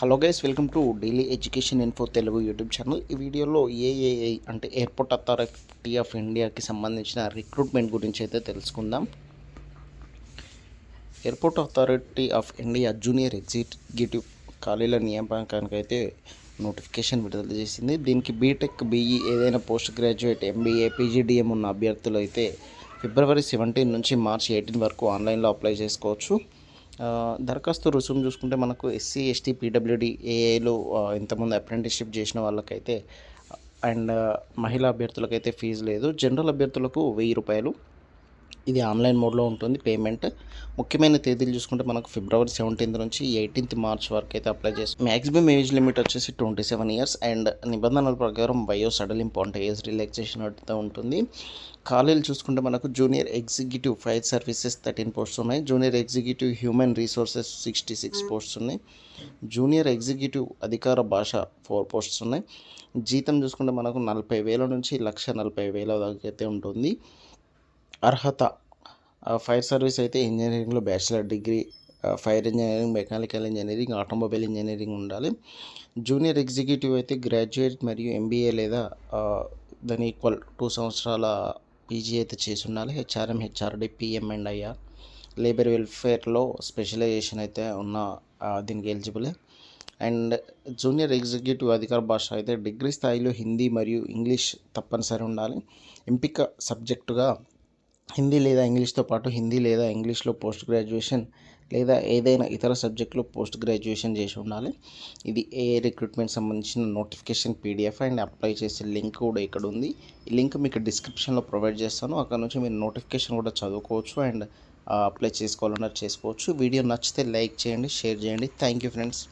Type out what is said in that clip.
Hello guys welcome to daily education info Telugu YouTube channel. ఈ వీడియోలో AAI అంటే airport authority of ఇండియాకి సంబంధించిన రిక్రూట్మెంట్ గురించి అయితే తెలుసుకుందాం. Airport authority of India junior executive ఖాళీల నియామకానికి అయితే నోటిఫికేషన్ విడుదల చేసింది. దీనికి బీటెక్ బీఈ ఏదైనా పోస్ట్ గ్రాడ్యుయేట్ ఎంబీఏ పీజీడిఎం ఉన్న అభ్యర్థులు అయితే ఫిబ్రవరి సెవెంటీన్ నుంచి మార్చ్ ఎయిటీన్ వరకు ఆన్లైన్లో అప్లై చేసుకోవచ్చు. దరఖాస్తు రుసుము చూసుకుంటే మనకు ఎస్సీ ఎస్టీ పీడబ్ల్యూడి ఏఏలో ఇంతకుముందు అప్రెంటిస్షిప్ చేసిన వాళ్ళకైతే అండ్ మహిళా అభ్యర్థులకైతే ఫీజు లేదు. జనరల్ అభ్యర్థులకు వెయ్యి రూపాయలు. ఇది ఆన్లైన్ మోడ్లో ఉంటుంది. పేమెంట్ ముఖ్యమైన తేదీలు చూసుకుంటే మనకు ఫిబ్రవరి సెవెంటీన్త్ నుంచి ఎయిటీన్త్ మార్చ్ వరకు అయితే అప్లై చేసి మ్యాక్సిమం ఏజ్ లిమిట్ వచ్చేసి ట్వంటీ సెవెన్ ఇయర్స్ అండ్ నిబంధనల ప్రకారం వయో సడలింపు అంటే ఏజ్ రిలాక్సేషన్ అయితే ఉంటుంది. ఖాళీలు చూసుకుంటే మనకు junior executive fire services thirteen posts ఉన్నాయి. Junior executive human resources sixty six posts ఉన్నాయి. జూనియర్ ఎగ్జిక్యూటివ్ అధికార భాష ఫోర్ పోస్ట్స్ ఉన్నాయి. జీతం చూసుకుంటే మనకు నలభై వేల నుంచి లక్ష నలభై వేల దాకా అయితే ఉంటుంది. అర్హత. ఫైర్ సర్వీస్ అయితే ఇంజనీరింగ్లో bachelor degree fire engineering mechanical engineering automobile engineering ఉండాలి. జూనియర్ ఎగ్జిక్యూటివ్ అయితే గ్రాడ్యుయేట్ మరియు ఎంబీఏ లేదా దాని ఈక్వల్ టూ సంవత్సరాల పీజీ అయితే చేసి ఉండాలి. HRM HRD PM and IR. Labour వెల్ఫేర్లో specialisation అయితే ఉన్న దీనికి ఎలిజిబుల్. అండ్ జూనియర్ ఎగ్జిక్యూటివ్ అధికార భాష అయితే డిగ్రీ స్థాయిలో హిందీ మరియు ఇంగ్లీష్ తప్పనిసరి ఉండాలి. ఎంపిక సబ్జెక్టుగా హిందీ లేదా ఇంగ్లీష్తో పాటు హిందీ లేదా ఇంగ్లీష్లో పోస్ట్ గ్రాడ్యుయేషన్ లేదా ఏదైనా ఇతర సబ్జెక్టులో పోస్ట్ గ్రాడ్యుయేషన్ చేసి ఉండాలి. ఇది ఏ రిక్రూట్మెంట్ సంబంధించిన నోటిఫికేషన్ పీడిఎఫ్ అండ్ అప్లై చేసే లింక్ కూడా ఇక్కడ ఉంది. ఈ లింక్ మీకు డిస్క్రిప్షన్లో ప్రొవైడ్ చేస్తాను. అక్కడ నుంచి మీరు నోటిఫికేషన్ కూడా చదువుకోవచ్చు అండ్ అప్లై చేసుకోవాలన్నా చేసుకోవచ్చు. వీడియో నచ్చితే లైక్ చేయండి షేర్ చేయండి. Thank you friends